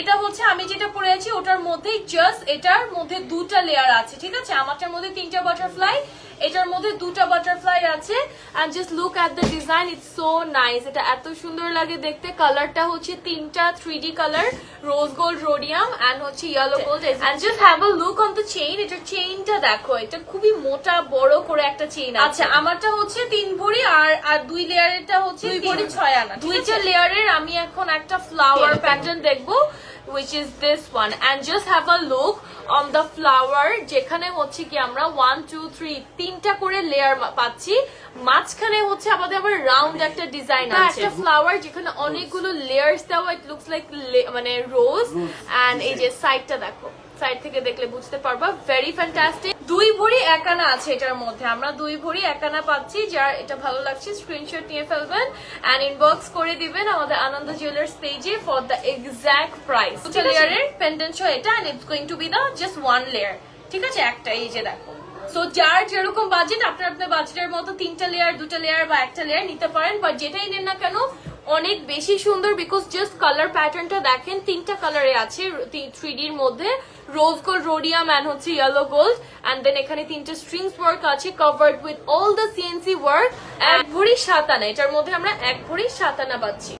এটা হচ্ছে আমি যেটা পরে আছি, ওটার মধ্যে জাস্ট এটার মধ্যে দুটা লেয়ার আছে, ঠিক আছে? আমারটার মধ্যে তিনটা বাটারফ্লাই এটার মধ্যে দুটা বাটারফ্লাই আছে and just look at the design it's so nice এটা এত সুন্দর লাগে দেখতে। কালারটা হচ্ছে তিনটা three colour rose gold rhodium and হচ্ছে yellow gold and just have a look on the chain এটার চেইনটা দেখো এটা খুবই মোটা বড় করে একটা চেইন আচ্ছা আমারটা হচ্ছে তিন ভরি আর আর দুই লেয়ারেরটা হচ্ছে দুই ভরি ছয় আনা দুইটা লেয়ারের আমি এখন একটা ফ্লাওয়ার প্যাটার্ন দেখব। Which is this one. And just have a look on the flower যেখানে হচ্ছে কি আমরা ওয়ান টু থ্রি তিনটা করে লেয়ার পাচ্ছি। মাঝখানে হচ্ছে আমাদের আবার রাউন্ড একটা ডিজাইন আছে। একটা ফ্লাওয়ার যেখানে অনেকগুলো লেয়ার্স দেওয়া ইট লুকস লাইক মানে রোজ এন্ড এই যে সাইডটা দেখো। সাইড থেকে দেখলে বুঝতে পারবা ভেরি ফ্যান্টাস্টিক দুই ভরি একানা আছে এটার মধ্যে। আমরা দুই ভরি একানা পাচ্ছি যার এটা ভালো লাগছে। স্ক্রিনশট নিয়ে ফেলবেন এন্ড ইনবক্স করে দিবেন আমাদের আনন্দ জুয়েলার্স পেজে ফর দ্য এক্সাক্ট প্রাইস দুটো লেয়ারের পেন্ডেন্ট সহ এটা and it's going to be the just one layer ঠিক আছে? একটা এই যে দেখো। সো যার যেরকম বাজেট আপনার আপনার বাজেটের মতো তিনটা লেয়ার দুটা লেয়ার বা একটা লেয়ার নিতে পারেন বাট যেটাই নেন না কেন অনেক বেশি সুন্দর বিকজ জাস্ট কালার প্যাটার্নটা দেখেন, তিনটা কালারে আছে থ্রি ডির মধ্যে। রোজ গোল্ড রোডিয়াম অ্যান্ড হচ্ছে ইয়েলো গোল্ড অ্যান্ড দেন এখানে তিনটা স্ট্রিংস ওয়ার্ক আছে covered with all the CNC work এক ভরি সাতানা, এটার মধ্যে আমরা এক ভরি সাতানা পাচ্ছি।